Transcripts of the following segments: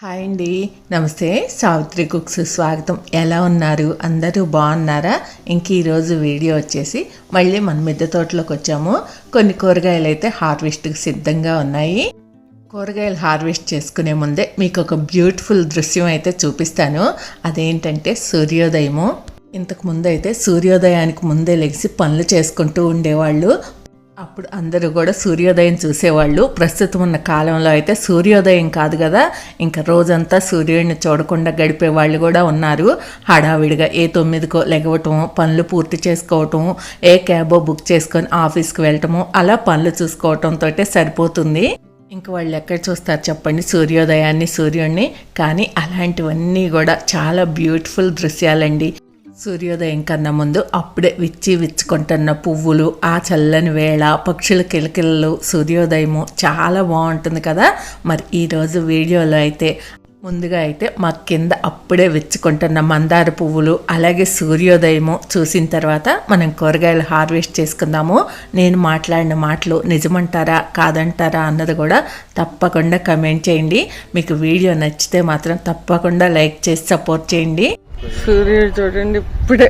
Hi అండి. నమస్తే. Savitri cooks స్వాగతం. ఎలా ఉన్నారు? అందరూ బాగున్నారా? ఇంక ఈరోజు వీడియో వచ్చేసి మళ్ళీ మన మిద్దె తోటలోకి వచ్చాము. కొన్ని కూరగాయలు అయితే హార్వెస్ట్కి సిద్ధంగా ఉన్నాయి. కూరగాయలు హార్వెస్ట్ చేసుకునే ముందే మీకు ఒక బ్యూటిఫుల్ దృశ్యం అయితే చూపిస్తాను. అదేంటంటే సూర్యోదయము. ఇంతకు ముందు అయితే సూర్యోదయానికి ముందే లెగిసి పనులు చేసుకుంటూ ఉండేవాళ్ళు. అప్పుడు అందరూ కూడా సూర్యోదయం చూసేవాళ్ళు. ప్రస్తుతం ఉన్న కాలంలో అయితే సూర్యోదయం కాదు కదా. ఇంకా రోజంతా సూర్యుడిని చూడకుండా గడిపే వాళ్ళు కూడా ఉన్నారు. హడావిడిగా ఏ తొమ్మిదికో లెగవటం పనులు పూర్తి చేసుకోవటం ఏ క్యాబో బుక్ చేసుకొని ఆఫీస్కి వెళ్ళటము అలా పనులు చూసుకోవటంతో సరిపోతుంది. ఇంక వాళ్ళు ఎక్కడ చూస్తారు చెప్పండి? సూర్యోదయాన్ని సూర్యుడిని కానీ అలాంటివన్నీ కూడా చాలా బ్యూటిఫుల్ దృశ్యాలండి. సూర్యోదయం కన్నా ముందు అప్పుడే విచ్చి విచ్చుకుంటున్న పువ్వులు ఆ చల్లని వేళ పక్షుల కిలకిలలు సూర్యోదయము చాలా బాగుంటుంది కదా. మరి ఈరోజు వీడియోలో అయితే ముందుగా అయితే మా కింద అప్పుడే విచ్చుకుంటున్న మందార పువ్వులు అలాగే సూర్యోదయము చూసిన తర్వాత మనం కూరగాయలు హార్వెస్ట్ చేసుకుందాము. నేను మాట్లాడిన మాటలు నిజమంటారా కాదంటారా అన్నది కూడా తప్పకుండా కమెంట్ చేయండి. మీకు వీడియో నచ్చితే మాత్రం తప్పకుండా లైక్ చేసి సపోర్ట్ చేయండి. సూర్యుడు చూడండి ఇప్పుడే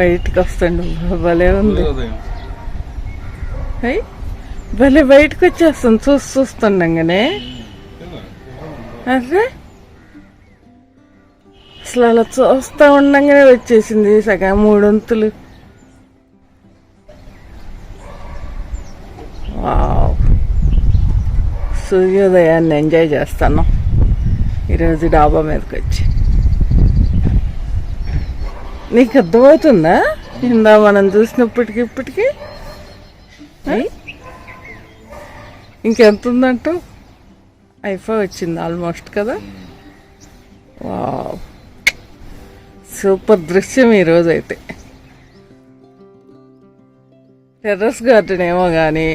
బయటికి వస్తాడు. భలే ఉంది. భలే బయటకు వచ్చేస్తాం చూసి చూస్తుండగానే. అరే అసలు అలా చూస్తూ ఉండంగానే వచ్చేసింది సగం మూడొంతులు. వావ్. సూర్యోదయాన్ని ఎంజాయ్ చేస్తాను. ఈరోజు డాబా మీదకి వచ్చి నీకు అర్థమవుతుందా? ఇందా మనం చూసినప్పటికి ఇప్పటికి? ఇంకెంత ఉందంటూ అయిపో వచ్చింది ఆల్మోస్ట్ కదా? వావ్. సూపర్ దృశ్యం ఈరోజు అయితే టెర్రస్ గార్డెన్ ఏమో కానీ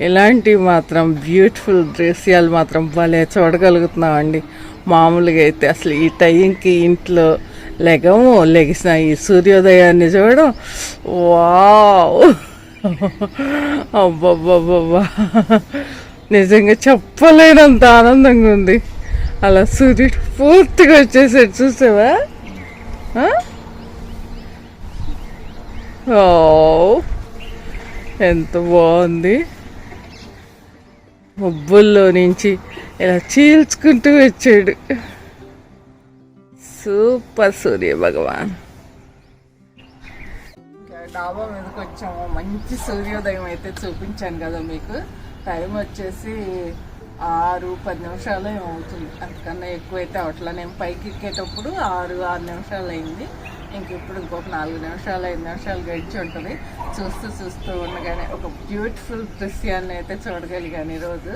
ఇలాంటివి మాత్రం బ్యూటిఫుల్ దృశ్యాలు మాత్రం భలే చూడగలుగుతున్నామండి. మామూలుగా అయితే అసలు ఈ టైంకి ఇంట్లో లెగము లెగిసిన ఈ సూర్యోదయాన్ని చూడడం వావ్! అబ్బబ్బబ్బబ్బా! నిజంగా చెప్పలేనంత ఆనందంగా ఉంది. అలా సూర్యుడు పూర్తిగా వచ్చేసాడు చూసావా? ఎంత బాగుంది. మబ్బుల్లో నుంచి ఇలా చీల్చుకుంటూ వచ్చాడు. సూపర్ సూర్య భగవాన్. డాబా మీదకి వచ్చాము. మంచి సూర్యోదయం అయితే చూపించాను కదా మీకు. టైం వచ్చేసి ఆరు పది నిమిషాలు ఏమో అవుతుంది. అంతకన్నా ఎక్కువైతే అవట్లా. నేను పైకి ఎక్కేటప్పుడు ఆరు ఆరు నిమిషాలు అయింది. ఇంక ఇప్పుడు ఇంకొక నాలుగు నిమిషాలు ఐదు నిమిషాలు గడిచి ఉంటుంది. చూస్తూ చూస్తూ ఉండగానే ఒక బ్యూటిఫుల్ దృశ్యాన్ని అయితే చూడగలిగాను ఈరోజు.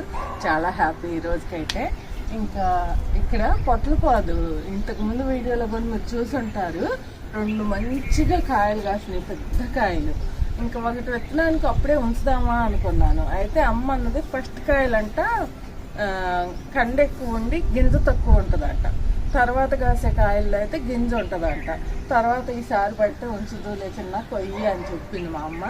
చాలా హ్యాపీ ఈ రోజుకైతే. ఇంకా ఇక్కడ పొట్లపాదు. ఇంతకుముందు వీడియోలో కూడా మీరు చూసుంటారు. రెండు మంచిగా కాయలు కాసినాయి పెద్ద కాయలు. ఇంకా ఒకటి విత్తనానికి అప్పుడే ఉంచుదామా అనుకున్నాను. అయితే అమ్మ అన్నది ఫస్ట్ కాయలంట. కండ ఎక్కువ ఉండి గింజ తక్కువ ఉంటుందంట తర్వాత కాసే కాయల్లో అయితే గింజ ఉంటుందంట తర్వాత ఈసారి బట్టి ఉంచుదులే చిన్న కొయ్యి అని చెప్పింది మా అమ్మ.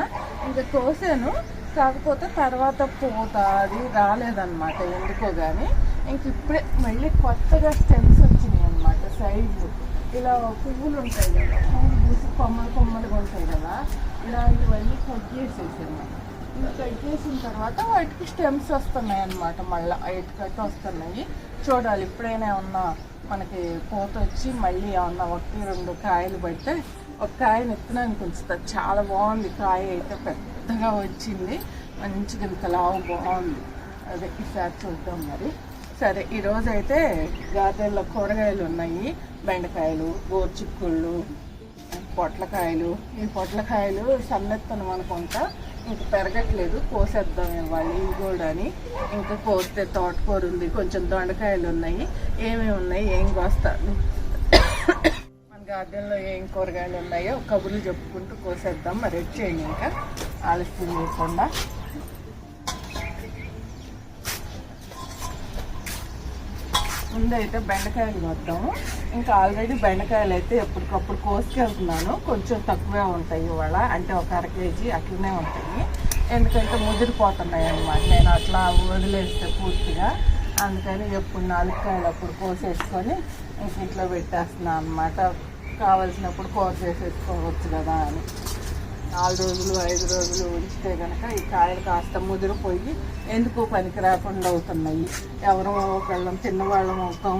ఇంకా కోసాను. కాకపోతే తర్వాత పూత అది రాలేదన్నమాట ఎందుకో కానీ ఇంక ఇప్పుడే మళ్ళీ కొత్తగా స్టెమ్స్ వచ్చినాయి అనమాట సైడ్లు ఇలా పువ్వులు ఉంటాయి కదా పువ్వులు పూసి కొమ్మలు కొమ్మలుగా ఉంటాయి కదా ఇలాంటివన్నీ ఇవన్నీ కట్ చేసేసాను. కట్ చేసిన తర్వాత వాటికి స్టెమ్స్ వస్తున్నాయి అన్నమాట. మళ్ళీ ఎయిట్ కట్ వస్తున్నాయి. చూడాలి ఇప్పుడైనా ఏమన్నా మనకి పూత వచ్చి మళ్ళీ ఏమన్నా ఒకటి రెండు కాయలు పడితే ఒక కాయని ఎత్తినానికి ఉంచుతా చాలా బాగుంది కాయ అయితే పెద్దగా వచ్చింది. మంచిగా ఇంత లావు బాగుంది. అదే ఈసారి చూద్దాం మరి. సరే ఈరోజు అయితే గార్డెన్లో కూరగాయలు ఉన్నాయి. బెండకాయలు గోర్చిక్కుళ్ళు పొట్లకాయలు. ఈ పొట్లకాయలు సన్నెత్తనం అనుకుంటా ఇంకా పెరగట్లేదు కోసేద్దాం ఇవ్వాలి ఇవి కూడా అని. ఇంకా కోస్తే తోటకూర ఉంది కొంచెం దొండకాయలు ఉన్నాయి ఏమేమి ఉన్నాయి ఏం కోస్తాను మన గార్డెన్లో ఏం కూరగాయలు ఉన్నాయో కబుర్లు చెప్పుకుంటూ కోసేద్దాం. మరి వచ్చేయండి ఇంకా. ఆలస్యం చేయకుండా. ముందైతే బెండకాయలు వద్దాము. ఇంకా ఆల్రెడీ బెండకాయలు అయితే ఎప్పటికప్పుడు కోసుకెళ్తున్నాను. కొంచెం తక్కువే ఉంటాయి ఇవాళ. అంటే ఒక అర కేజీ అట్లనే ఉంటాయి. ఎందుకంటే ముదిరిపోతున్నాయి అన్నమాట నేను అట్లా వదిలేస్తే పూర్తిగా. అందుకని ఎప్పుడు నాలుగు కాయలు అప్పుడు కోసేసుకొని ఇంక ఇంట్లో పెట్టేస్తున్నాను అనమాట కావలసినప్పుడు కూర చేసేసుకోవచ్చు కదా అని. నాలుగు రోజులు ఐదు రోజులు ఉంచితే కనుక ఈ కాయలు కాస్త ముదిరిపోయి ఎందుకు పనికి రాకుండా అవుతున్నాయి? ఎవరో ఒకళ్ళం తిన్నవాళ్ళం అవుతాం.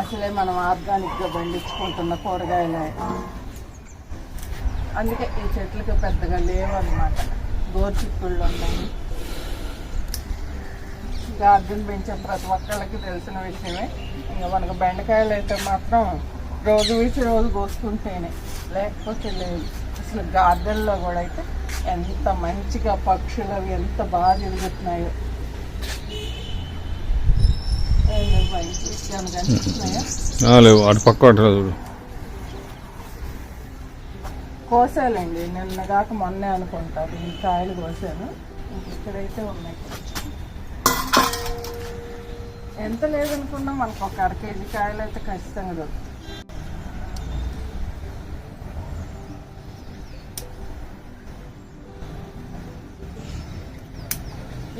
అసలే మనం ఆర్గానిక్గా పండించుకుంటున్న కూరగాయలే. అందుకే ఈ చెట్లకి పెద్దగా లేవు అనమాట గోరుచిక్కుళ్ళు ఉన్నాయి. గార్డెన్ పెంచే ప్రతి ఒక్కళ్ళకి తెలిసిన విషయమే. ఇంకా మనకు బెండకాయలు అయితే మాత్రం రోజు వీసి రోజు కోసుకుంటేనే లేకపోతే లేదు. అసలు గార్డెన్లో కూడా అయితే ఎంత మంచిగా పక్షులు అవి ఎంత బాగా తిరుగుతున్నాయో. లేవు. అటు పక్క చూడు కోసాలండి. నిన్న మొన్నే అనుకుంటారు ఈ కాయలు కోసాను. ఇంక ఇక్కడైతే ఉన్నాయి. ఎంత లేదనుకున్నా మనకు ఒక అర కేజీ కాయలు అయితే ఖచ్చితంగా దొరుకుతాయి.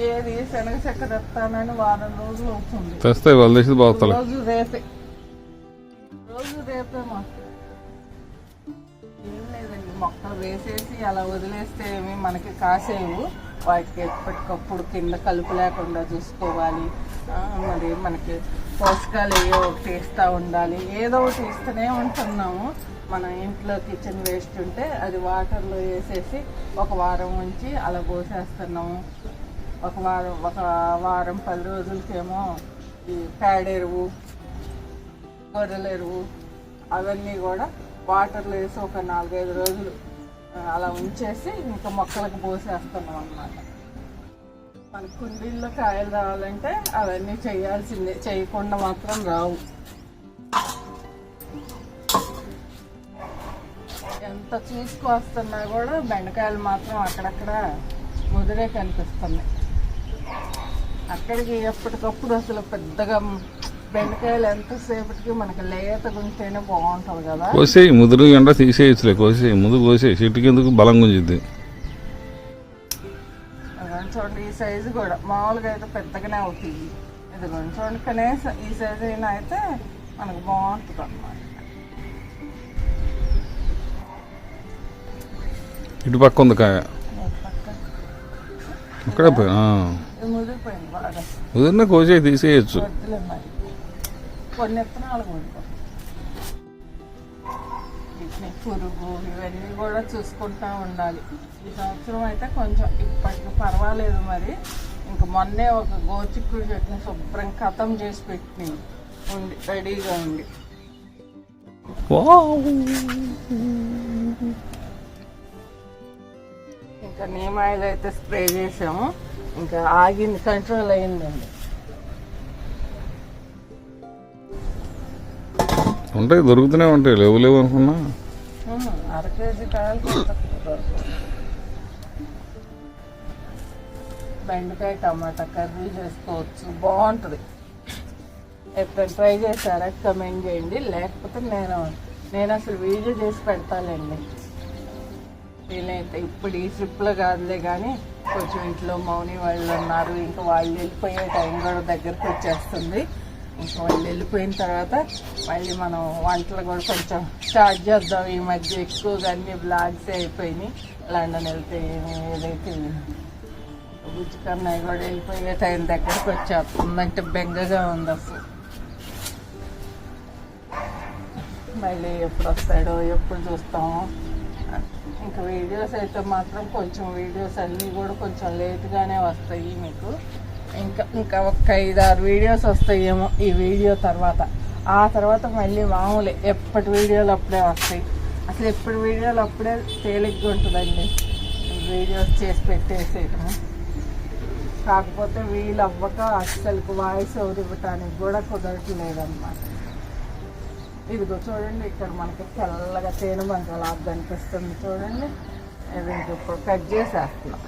ఏది శనగ చెక్క తెస్తానని వారం రోజులు అవుతుంది. తెస్తాయి వాళ్ళు తెచ్చి రోజు రేపే. రోజు రేపే మాకు. ఏం లేదండి మొక్కలు వేసేసి అలా వదిలేస్తే ఏమి మనకి కాసేవు. వాటికి ఎప్పటికప్పుడు కింద కలుపు లేకుండా చూసుకోవాలి. మరి మనకి పోషకాలు ఏవో ఒకటి ఇస్తూ ఉండాలి. ఏదో ఒకటి ఇస్తూనే ఉంటున్నాము. మన ఇంట్లో కిచెన్ వేస్ట్ ఉంటే అది వాటర్లో వేసేసి ఒక వారం ఉంచి అలా పోసేస్తున్నాము. ఒక వారం ఒక వారం పది రోజులకేమో ఈ పేడ ఎరువు గొర్రెల ఎరువు అవన్నీ కూడా వాటర్లో వేసి ఒక నాలుగైదు రోజులు అలా ఉంచేసి ఇంకా మొక్కలకు పోసేస్తున్నాం అన్నమాట. మన కుండీల్లో కాయలు రావాలంటే అవన్నీ చేయాల్సిందే చేయకుండా మాత్రం రావు. ఎంత చూసుకొస్తున్నా కూడా బెండకాయలు మాత్రం అక్కడక్కడ ముదిరే కనిపిస్తున్నాయి. అక్కడికి ఎప్పటికప్పుడు అసలు పెద్దగా బెండకాయలు ఎంతసేపటికి మనకి లేతగా ఉంటేనే బాగుంటుంది కదా. కోసేయి ముదురు ఎండ తీసేయచ్చులే కోసేయి ముందు కోసేయి చెట్టుకి ఎందుకు బలం గుంజిద్ది? చూడండి ఈ సైజు కూడా మామూలుగా అయితే పెద్దగానే అవుతాయి. ఇదిగోండి చూడండి కనీసం ఈ సైజు అయినా అయితే మనకు బాగుంటుంది అన్నమాట. ఇటు పక్క ఉంది కాయ. అక్కడే పోయి ముదిరిన కోసేయి తీసేయచ్చు. కొన్ని విత్తనాలు పురుగు ఇవన్నీ కూడా చూసుకుంటా ఉండాలి. ఈ సంవత్సరం అయితే కొంచెం ఇప్పటికి పర్వాలేదు మరి. ఇంక మొన్నే ఒక గోచిక్కుడు చెట్టుని శుభ్రం కథం చేసి పెట్టి ఉంది రెడీగా వావ్. ఇంకా నీమ్ ఆయిల్ అయితే స్ప్రే చేసాము. ఇంకా ఆగింది కంట్రోల్ అయిందండి ఉంటాయి దొరుకుతూనే ఉంటాయి. లేవు లేవు అనుకున్నా. అర కేజీ. బెండకాయ టమాటా కర్రీ చేసుకోవచ్చు. బాగుంటుంది. ఎప్పుడైనా ట్రై చేశారా? కమెంట్ చేయండి. లేకపోతే నేను నేను అసలు వీడియో చేసి పెడతానండి వీలైతే ఇప్పుడు ఈ ట్రిప్లో కాదులే కానీ కొంచెం ఇంట్లో మౌని వాళ్ళు ఉన్నారు. ఇంకా వాళ్ళు వెళ్ళిపోయే టైం కూడా దగ్గరకు వచ్చేస్తుంది. ఇంకా వాళ్ళు వెళ్ళిపోయిన తర్వాత మళ్ళీ మనం వంటలు కూడా కొంచెం స్టార్ట్ చేద్దాం. ఈ మధ్య ఎక్కువగా అన్ని బ్లాగ్స్ అయిపోయినాయి. లండన్ వెళ్తే ఏదైతే బుజ్జి కన్నయ్య కూడా వెళ్ళిపోయే టైం దగ్గరకు వచ్చేస్తుందంటే బెంగగా ఉంది అసలు. మళ్ళీ ఎప్పుడు వస్తాడో ఎప్పుడు చూస్తామో. ఇంకా వీడియోస్ అయితే మాత్రం కొంచెం వీడియోస్ అన్నీ కూడా కొంచెం లేట్గానే వస్తాయి మీకు. ఇంకా ఇంకా ఒక ఐదు ఆరు వీడియోస్ వస్తాయేమో ఈ వీడియో తర్వాత. ఆ తర్వాత మళ్ళీ మామూలే ఎప్పటి వీడియోలు అప్పుడే వస్తాయి. అసలు ఎప్పటి వీడియోలు అప్పుడే తేలిగ్గా ఉంటుందండి. వీడియోస్ చేసి పెట్టేసేయటము. కాకపోతే వీలు అవ్వక అస్సలు వాయిస్ ఓవర్ ఇవ్వటానికి కూడా కుదరట్లేదన్నమాట. ఇదిగో చూడండి ఇక్కడ మనకి తెల్లగా తేనె బంకలాగా కనిపిస్తుంది చూడండి. ఇది ఇంక ఇప్పుడు కట్ చేసేస్తున్నాం.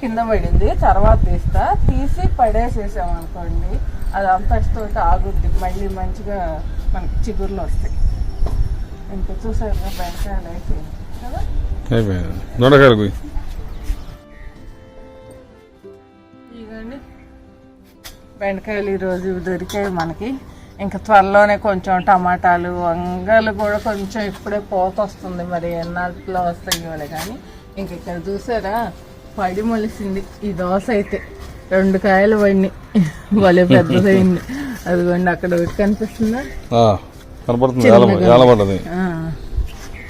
కింద పడింది తర్వాత తీస్తా. తీసి పడేసేసాం అనుకోండి అది అంతటితో ఆగుద్ది. మళ్ళీ మంచిగా మనకి చిగుర్లు వస్తాయి. ఇంకా చూసారు బెండకాయలు అయిపోయింది కదా? అయిపోయింది దొండకాయలు బెండకాయలు ఈరోజు దొరికాయి మనకి. ఇంకా త్వరలోనే కొంచెం టమాటాలు వంగలు కూడా కొంచెం ఇప్పుడే పోత వస్తుంది మరి ఎన్నాళ్ళలో వస్తాయి కానీ. ఇంక ఇక్కడ చూసారా? పడి మొలిసింది. ఈ దోశ అయితే రెండు కాయలు పడినాయి. భలే పెద్దదైంది. అదిగోండి అక్కడ ఒకటి కనిపిస్తుందా? కనపడుతుంది.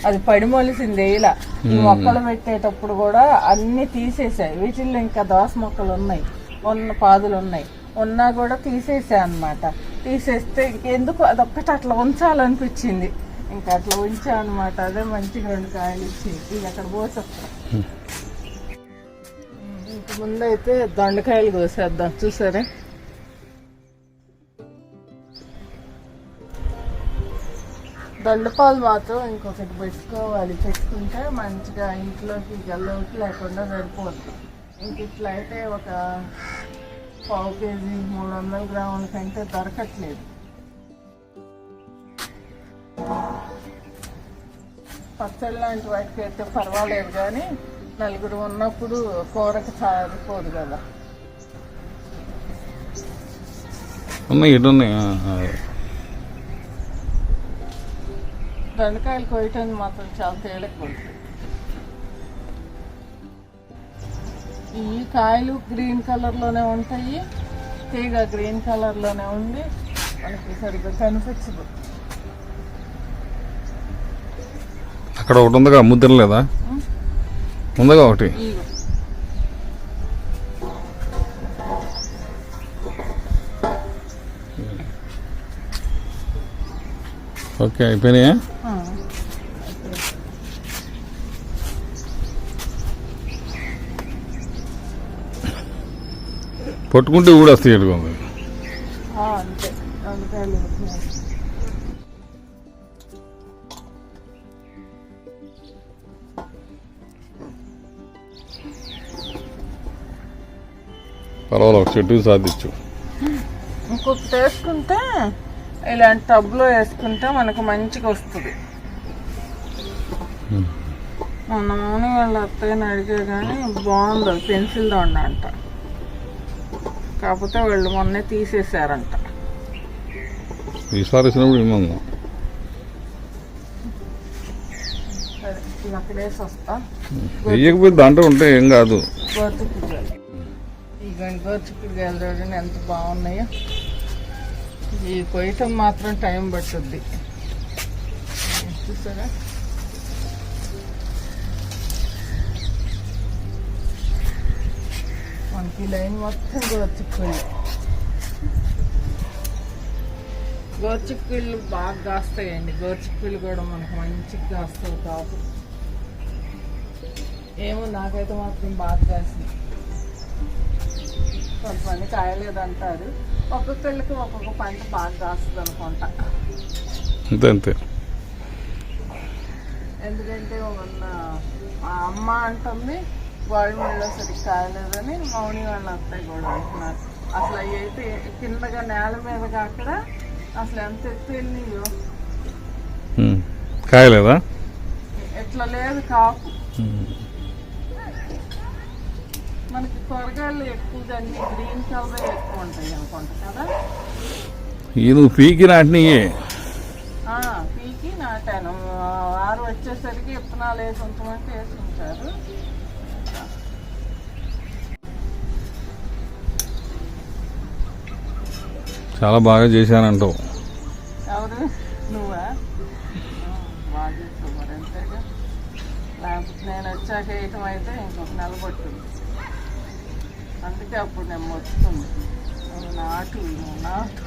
అది పడి మొలిసింది ఇలా. ఈ మొక్కలు పెట్టేటప్పుడు కూడా అన్ని తీసేసాయి. వీటిల్లో ఇంకా దోస మొక్కలు ఉన్నాయి. ఉన్న పాదులు ఉన్నాయి. ఉన్నా కూడా తీసేసా అన్నమాట. తీసేస్తే ఎందుకు అదొక్కటి అట్లా ఉంచాలనిపించింది. ఇంకా అట్లా ఉంచా అనమాట అదే మంచిగా రెండు కాయలు ఇచ్చింది అక్కడ పోసేస్తా ఇంక ముందైతే దొండకాయలు కోసేద్దాం. చూసారా? దొండపాలు మాత్రం ఇంకొకటి పెట్టుకోవాలి. పెట్టుకుంటే మంచిగా ఇంట్లోకి గల్లోకి లేకుండా సరిపోతుంది ఇంక ఇట్లా అయితే ఒక పావు కేజీ మూడు వందల గ్రాముల కంటే దొరకట్లేదు. పచ్చడి లాంటి వాటికి అయితే పర్వాలేదు కానీ నలుగురు ఉన్నప్పుడు కూరకు సరిపోదు కదా. దొండకాయలు కోయటానికి మాత్రం చాలా తేలిక ఉంటుంది. ఈ కాయలు గ్రీన్ కలర్లోనే ఉంటాయి. తీగ గ్రీన్ కలర్లోనే ఉంది. మనకి సరిగ్గా కనిపించదు. అక్కడ ఒకటి ఉందిగా ముద్రలేదా ఉందిగా ఒకటి? ఓకే అయిపోయినాయా ఆ. పట్టుకుంటే అంతే. దొండకాయలు ఉడికినాయి. పర్వాలేదు ఒక చెట్టు సాధించు. ఇంకొకటి వేసుకుంటే ఇలాంటి టబ్లో వేసుకుంటే మనకు మంచిగా వస్తుంది. మొన్న మౌని వాళ్ళ అత్తయ్యని అడిగే కానీ బాగుంది పెన్సిల్ దొండ అంట కాకపోతే వాళ్ళు మొన్నే తీసేశారంట. ఈసారి వచ్చినప్పుడు వెయ్యకపోతే దాంట్లో ఉంటే ఏం కాదు. ఇగోండి గోరుచిక్కుడుకాయలు చూడండి ఎంత బాగున్నాయో. ఈ కొయ్యటం మాత్రం టైం పట్టుద్ది. చూసారా? మనకి లైన్ మొత్తం గోరుచిక్కుళ్ళు. గోరుచిక్కుళ్ళు బాగా కాస్తాయండి. గోరుచిక్కుళ్ళు కూడా మనకు మంచిగా కాస్తాయి కాపు. ఏమో నాకైతే మాత్రం బాగా కాసింది. కొంతమంది కాయలేదంటారు. ఒక్కొక్కళ్ళకి ఒక్కొక్క పంట బాగా కాస్తుంది అనుకుంటా. అంతే అంతే. ఎందుకంటే మొన్న మా అమ్మ అంటుంది గోల్డ్ సరిగ్గా కాయలేదని మౌని వాళ్ళ అత్తయ్య కూడా అంటున్నారు అసలు అవి అయితే కిందగా నేల మీద అక్కడ అసలు ఎంత ఎత్తు వెళ్ళినాయో. కాయలేదా ఎట్లా లేదు కాపు. మనకి కూరగాయలు ఎక్కువగా అన్ని గ్రీన్ కలర్ ఎక్కువ ఉంటాయి అనుకుంటా కదా? ఈ నువ్వు పీకి నాటినయే. పీకి నాటాను. ఆరు వచ్చేసరికి విత్తనాలు వేసి ఉంచమంటే వేసి ఉంచారు. చాలా బాగా చేశానంటావు. ఎవరు నువ్వా? బాగా నేను వచ్చాక వేయటం అయితే ఇంకొక నెల పట్టింది. అందుకే అప్పుడు నేను మొత్తుంది నువ్వు నాటు నాటు.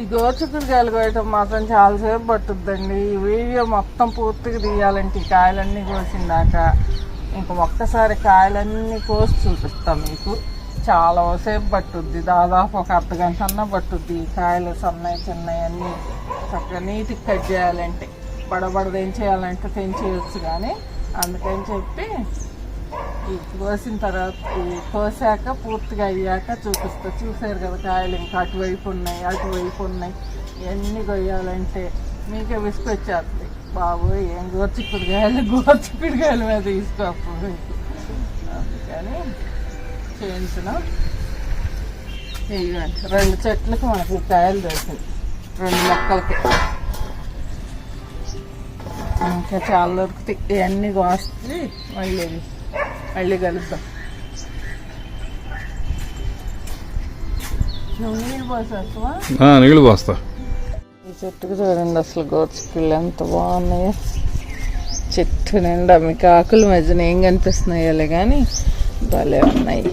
ఈ గోచుకుడుకాయలు కోయటం మాత్రం చాలాసేపు పట్టుద్దండి. ఈ వీడియో మొత్తం పూర్తిగా తీయాలంటే ఈ కాయలన్నీ కోసిందాక ఇంక ఒక్కసారి కాయలన్నీ కోసి చూపిస్తాం మీకు. చాలా సేపు పట్టుద్ది. దాదాపు ఒక అర్ధ గంట పట్టుద్ది. కాయలు సన్నవి చిన్నవి అన్నీ చక్కగా నీట్గా కట్ చేయాలంటే. బడబడ తెంచేయాలంటే తెంచేయచ్చు కానీ అందుకని చెప్పి కోసిన తర్వాత కోసాక పూర్తిగా అయ్యాక చూపిస్తా. చూసారు కదా కాయలు ఇంకా అటువైపు ఉన్నాయి అటువైపు ఉన్నాయి. ఇవన్నీ కొయ్యాలంటే మీకే విసుకొచ్చేస్తుంది. బాబు ఏం గోచిక్కుడుకాయలు గోచిక్కుడుకాయల మీద తీసుకోకపోయి అందుకని చేయించిన. ఇవ్వండి రెండు చెట్లకు మనకి కాయలు దొరికింది రెండు మొక్కలకి. ఇంకా చాలా దొరుకుతాయి. ఇవన్నీ కోసి మళ్ళీ మళ్ళీ కలుద్దాం. నీళ్ళు పోస్తా. ఈ చెట్టుకు చూడండి అసలు గోర్చిక్కుళ్ళు ఎంత బాగున్నాయో. చెట్టు నిండా మీకు ఆకుల మధ్యన ఏం కనిపిస్తున్నాయోలే కానీ భలే ఉన్నాయి.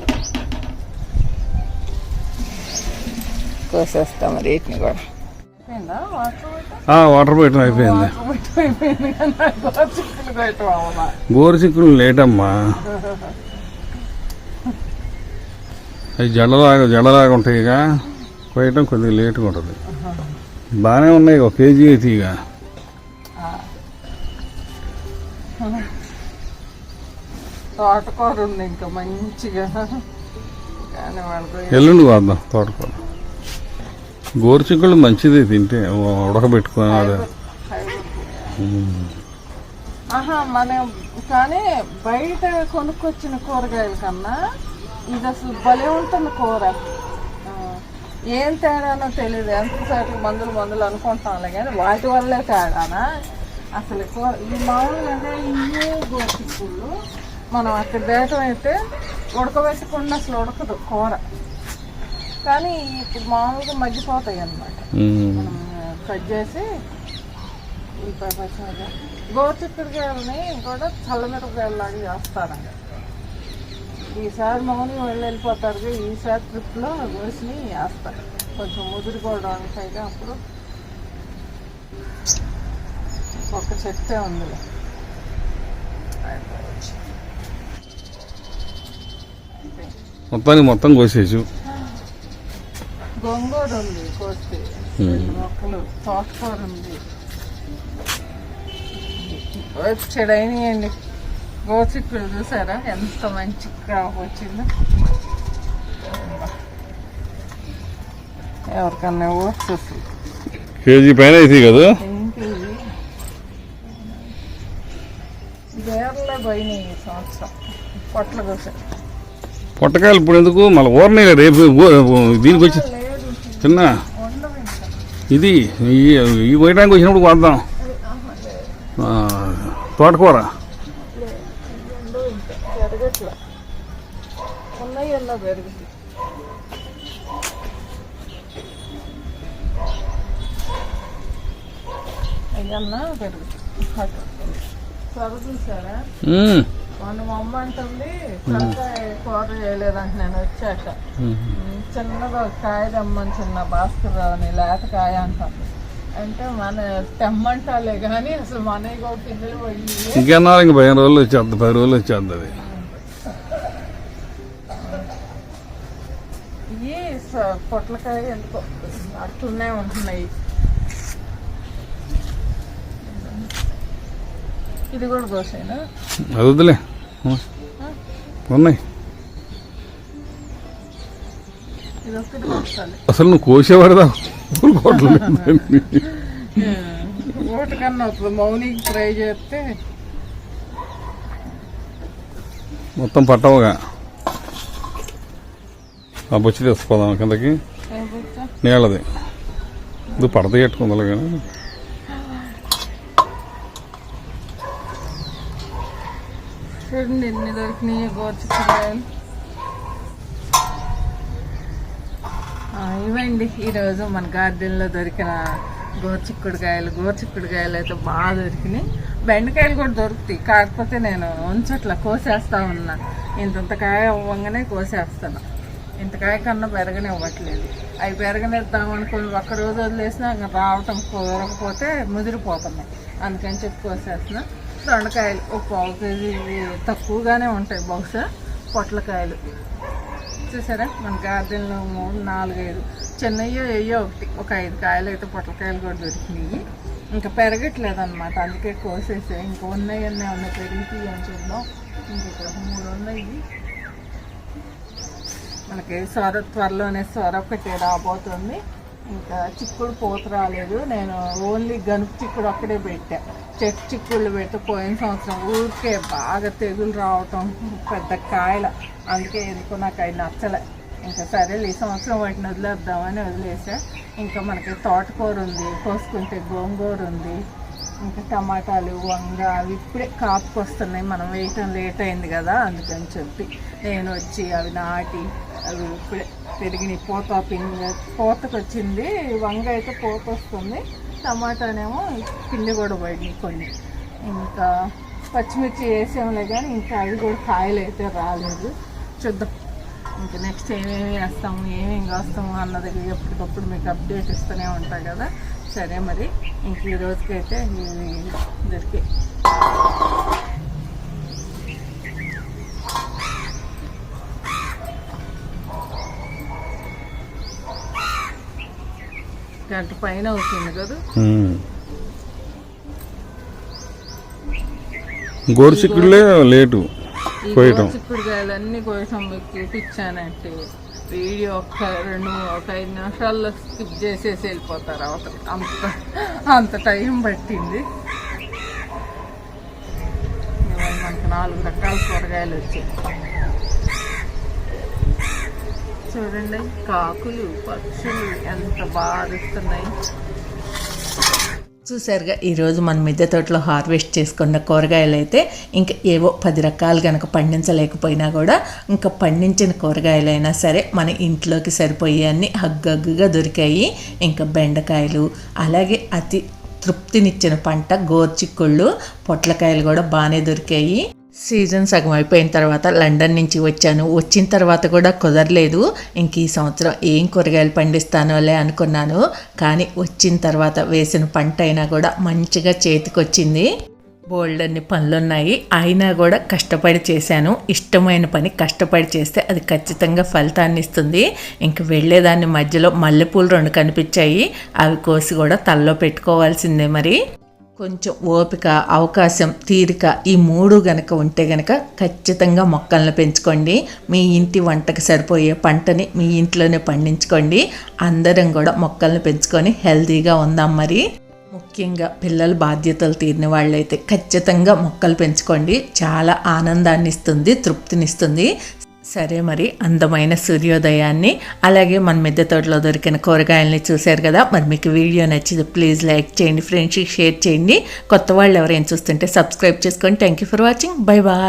కోసేస్తాం మరి వీటిని కూడా వాటర్ పెట్టడం అయిపోయింది గోరు చిక్కులు లేటమ్మా అవి జడలాగా జడలాగా ఉంటాయి ఇక కోయటం కొద్దిగా లేట్గా ఉంటుంది బాగానే ఉన్నాయి ఒక కేజీ అయితే ఇక తోటకూర ఉంది ఇంకా మంచిగా ఎల్లుండి వాద్దాం తోటకూర గోరు మంచిది తింటే ఉడకబెట్టుకున్నాడు ఆహా మనం కానీ బయట కొనుక్కొచ్చిన కూరగాయల కన్నా ఇది అసలు భలే ఉంటుంది కూర. ఏం తేడానో తెలియదు ఎంతసేపు మందులు మందులు అనుకుంటాంలే కానీ వాటి వల్లే తేడానా? అసలు కూర ఈ మామూలుగా ఇవే గోపిక్కుళ్ళు మనం అక్కడ దేటం అయితే ఉడకబెట్టకుండా అసలు ఉడకదు కూర. కానీ ఇప్పుడు మామూలుగా మగ్గిపోతాయి. మనం కట్ చేసి ఈ పచ్చిమిరపకాయ గోరుచిక్కుడుకాయలని కూడా చల్లమిరపకాయలాగా చేస్తారంట ఈసారి మౌని వెళ్ళి వెళ్ళిపోతారు ఈసారి ట్రిప్లో కోసి వేస్తారు కొంచెం ముదిరిపోవడానికి అయితే అప్పుడు ఒక చెట్టే ఉంది మొత్తానికి మొత్తం కోసేసు గోంగూర ఉంది కోసి రెండు మొక్కలు తోటకూర ఉంది. చెడైనాయండి గోచిక్కుడు చూసారా? ఎంత మంచి క్రాప్ వచ్చిందో. ఎవరికన్నా ఓట్స్ కేజీ పైన అవుతాయి కదా? బేర్లే పోయినాయి ఈ సంవత్సరం. పొట్ల కోసం. పొట్టకాయలు ఇప్పుడు ఎందుకు? మళ్ళీ ఊరనే రేపు దీనికి వచ్చి చిన్న ఇది ఈ పోయడానికి వచ్చినప్పుడు వాద్దాం ఆ, తోటకూర. అయ్యన్నా పెరుగుతుంది. మొన్న మా అమ్మ అంటుంది తలకాయ కూర చేయలేదంటే నేను వచ్చాక. చిన్నగా కాయ తెమ్మని చిన్న భాస్కర్ అని లేత కాయ అంటాను అంటే మన తెమ్మంటాలే కానీ అసలు మన పిల్లలు పోయి ఇంకెన్నాళ్ళు ఇంక పదిహేను రోజులు వచ్చేద్ది పది రోజులు వచ్చేద్ది అది. స- పొట్లకాయ ఎందుకో అట్లునే ఉంటున్నాయి. ఇది కూడా కోసేనా అది వద్దులే ఉన్నాయి. అసలు నువ్వు కోసేవాడుదా వస్తుంది మౌనికి ట్రై చేస్తే మొత్తం పట్టవుగా. ఆ బొచ్చి తెచ్చిపోదాం కిందకి. నీళ్ళది. ఇది పడత కట్టుకుందా కానీ చూడండి ఎన్ని దొరికినాయి గోర్చిక్కుడుకాయలు ఆ, ఇవండి ఈరోజు మన గార్డెన్లో దొరికిన గోర్చిక్కుడుకాయలు గోర్చిక్కుడుకాయలు అయితే బాగా దొరికినాయి. బెండకాయలు కూడా దొరుకుతాయి. కాకపోతే నేను ఉంచట్లా కోసేస్తా ఉన్నా. ఇంతంత కాయ అవ్వంగానే కోసేస్తాను ఇంత కాయ కన్నా పెరగనే ఇవ్వట్లేదు అవి పెరగనిద్దాం అనుకుని ఒక్క రోజు వదిలేసినా ఇంకా రావటం కుదరకపోతే ముదిరిపోతున్నాయి. అందుకని చెప్పి కోసేస్తున్నా. దొండకాయలు. ఒక పావు కేజీ తక్కువగానే ఉంటాయి బహుశా పొట్లకాయలు. చూసారా? మన గార్డెన్లో మూడు నాలుగైదు చిన్నయ్యో అయ్యో ఒకటి ఒక ఐదు కాయలు అయితే పొట్లకాయలు కూడా దొరికినాయి. ఇంకా పెరగట్లేదు అనమాట అందుకే కోసేసే. ఇంకా ఉన్నాయన్నీ ఉన్నాయి. పెరిగితే అని చూద్దాం? ఇంక ఇక్కడ మూడు ఉన్నాయి. మనకి సొర త్వరలోనే సొర ఒకటి రాబోతుంది. ఇంకా చిక్కుడు పూత రాలేదు. నేను ఓన్లీ గనుపు చిక్కుడు ఒక్కడే పెట్టా. చెట్టు చిక్కుళ్ళు పెడితే పోయిన సంవత్సరం ఊరికే బాగా తెగులు రావటం పెద్ద కాయల. అందుకే ఎందుకో నాకు అవి నచ్చలే. ఇంకా సరే ఈ సంవత్సరం వాటిని వదిలేద్దామని వదిలేసా. ఇంకా మనకి తోటకూర ఉంది కోసుకుంటే గోంగూర ఉంది ఇంకా టమాటాలు వంగ అవి ఇప్పుడే కాపుకొస్తున్నాయి. మనం వేయటం లేట్ అయింది కదా అందుకని చెప్పి నేను వచ్చి అవి నాటి అది ఇప్పుడే పెరిగినాయి. పూత పిండి పూతకు వచ్చింది వంగ అయితే పూత వస్తుంది టమాటానేమో పిండి కూడా పడింది కొన్ని. ఇంకా పచ్చిమిర్చి వేసాంలే కానీ ఇంకా అవి కూడా కాయలు అయితే రాలేదు. చూద్దాం. ఇంకా నెక్స్ట్ ఏమేమి వేస్తాము ఏమేమి కాస్తాము అన్నది ఎప్పటికప్పుడు మీకు అప్డేట్ ఇస్తూనే ఉంటాం కదా. సరే మరి. ఇంక ఈ రోజుకైతే ఇవి గంట పైన అవుతుంది కదా. గోరు చిక్కుడులే లేటు కోయటం చిక్కుడుకాయలన్నీ కోసం మీకు చూపించానంటే వీడియో ఒక్క రెండు ఒక ఐదు నిమిషాల్లో స్కిప్ చేసేసి వెళ్ళిపోతారు అవతల. అంత అంత టైం పట్టింది. మనకు నాలుగు రకాల కూరగాయలు వచ్చాయి. చూడండి కాకులు పక్షులు ఎంత బాగా చూసారుగా ఈరోజు మన మిద్దె తోటలో హార్వెస్ట్ చేసుకున్న కూరగాయలు అయితే ఇంకా ఏవో పది రకాలు కనుక పండించలేకపోయినా కూడా ఇంకా పండించిన కూరగాయలైనా సరే మన ఇంట్లోకి సరిపోయే అన్ని హగ్గగ్గుగా దొరికాయి. ఇంకా బెండకాయలు అలాగే అతి తృప్తినిచ్చిన పంట గోర్చిక్కుళ్ళు పొట్లకాయలు కూడా బాగానే దొరికాయి. సీజన్ సగం అయిపోయిన తర్వాత లండన్ నుంచి వచ్చాను. వచ్చిన తర్వాత కూడా కుదరలేదు. ఇంక ఈ సంవత్సరం ఏం కూరగాయలు పండిస్తానోలే అనుకున్నాను. కానీ వచ్చిన తర్వాత వేసిన పంట అయినా కూడా మంచిగా చేతికొచ్చింది. బోల్డ్ అన్ని పనులున్నాయి. అయినా కూడా కష్టపడి చేశాను. ఇష్టమైన పని కష్టపడి చేస్తే అది ఖచ్చితంగా ఫలితాన్ని ఇస్తుంది. ఇంక వెళ్ళేదాన్ని మధ్యలో మల్లెపూలు రెండు కనిపించాయి. అవి కోసి కూడా తల్లో పెట్టుకోవాల్సిందే మరి. కొంచెం ఓపిక అవకాశం తీరిక ఈ మూడు గనక ఉంటే గనక ఖచ్చితంగా మొక్కలను పెంచుకోండి. మీ ఇంటి వంటకు సరిపోయే పంటని మీ ఇంట్లోనే పండించుకోండి. అందరం కూడా మొక్కలను పెంచుకొని హెల్తీగా ఉందాం మరి. ముఖ్యంగా పిల్లల బాధ్యతలు తీరిన వాళ్ళైతే ఖచ్చితంగా మొక్కలు పెంచుకోండి. చాలా ఆనందాన్ని ఇస్తుంది తృప్తినిస్తుంది. సరే మరి అందమైన సూర్యోదయాన్ని అలాగే మన మిద్దె తోటలో దొరికిన కూరగాయల్ని చూశారు కదా మరి మీకు వీడియో నచ్చింది ప్లీజ్ లైక్ చేయండి ఫ్రెండ్స్కి షేర్ చేయండి. కొత్త వాళ్ళు ఎవరైనా చూస్తుంటే సబ్స్క్రైబ్ చేసుకోండి thank you for watching bye bye